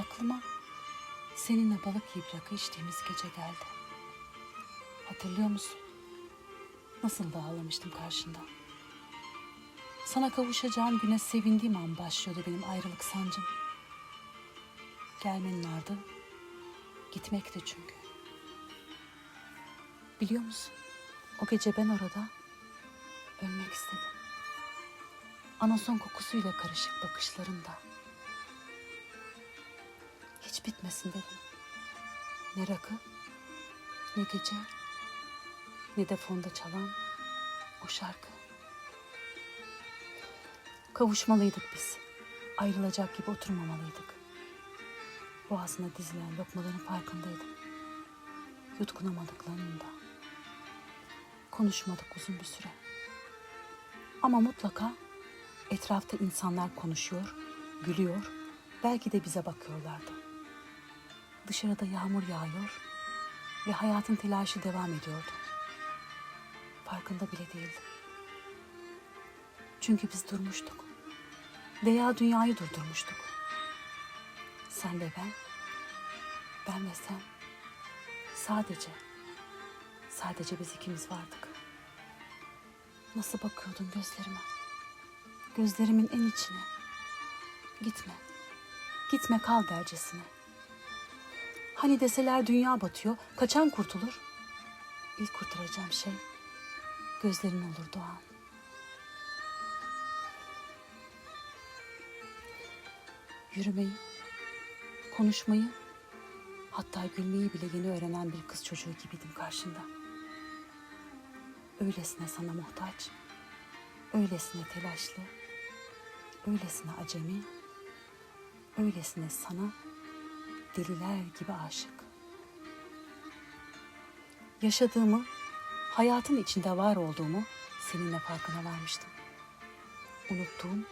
aklıma seninle balık yiyip rakı içtiğimiz gece geldi. Hatırlıyor musun? Nasıl da ağlamıştım karşında. Sana kavuşacağım güne sevindiğim an başlıyordu benim ayrılık sancım. Gelmenin ardı gitmekti çünkü. Biliyor musun? O gece ben orada ölmek istedim. Anason kokusuyla karışık bakışlarında. Bitmesin dedim. Ne rakı, ne gece, ne de fonda çalan o şarkı. Kavuşmalıydık biz. Ayrılacak gibi oturmamalıydık. Boğazına dizilen lokmaların farkındaydım. Yutkunamadıklarının da. Konuşmadık uzun bir süre. Ama mutlaka etrafta insanlar konuşuyor, gülüyor, belki de bize bakıyorlardı. Dışarıda yağmur yağıyor ve hayatın telaşı devam ediyordu. Farkında bile değildim. Çünkü biz durmuştuk. Veya dünyayı durdurmuştuk. Sen ve ben, ben ve sen. Sadece, sadece biz ikimiz vardık. Nasıl bakıyordun gözlerime? Gözlerimin en içine. Gitme, gitme kal dercesine. Hani deseler dünya batıyor, kaçan kurtulur? İlk kurtaracağım şey gözlerin olur Doğan. Yürümeyi, konuşmayı, hatta gülmeyi bile yeni öğrenen bir kız çocuğu gibiydim karşında. Öylesine sana muhtaç, öylesine telaşlı, öylesine acemi, öylesine sana deliler gibi aşık. Yaşadığımı, hayatın içinde var olduğumu seninle farkına varmıştım. Unuttuğum,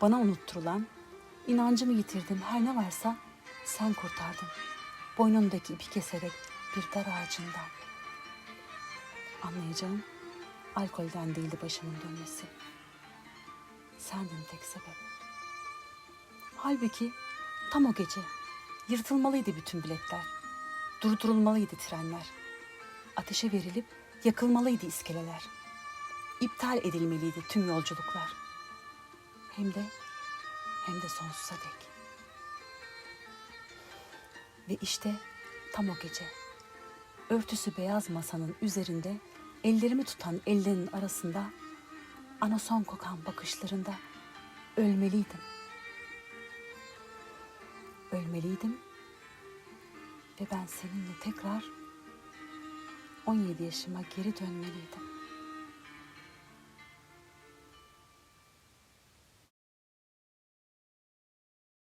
bana unutturulan, inancımı yitirdim her ne varsa sen kurtardın. Boynundaki ipi keserek bir dar ağacından. Anlayacağım, alkolden değildi başımın dönmesi. Sendin tek sebep. Halbuki tam o gece yırtılmalıydı bütün biletler. Durdurulmalıydı trenler. Ateşe verilip yakılmalıydı iskeleler. İptal edilmeliydi tüm yolculuklar. Hem de hem de sonsuza dek. Ve işte tam o gece örtüsü beyaz masanın üzerinde ellerimi tutan ellerinin arasında anason kokan bakışlarında ölmeliydim. Ölmeliydim ve ben seninle tekrar 17 yaşıma geri dönmeliydim.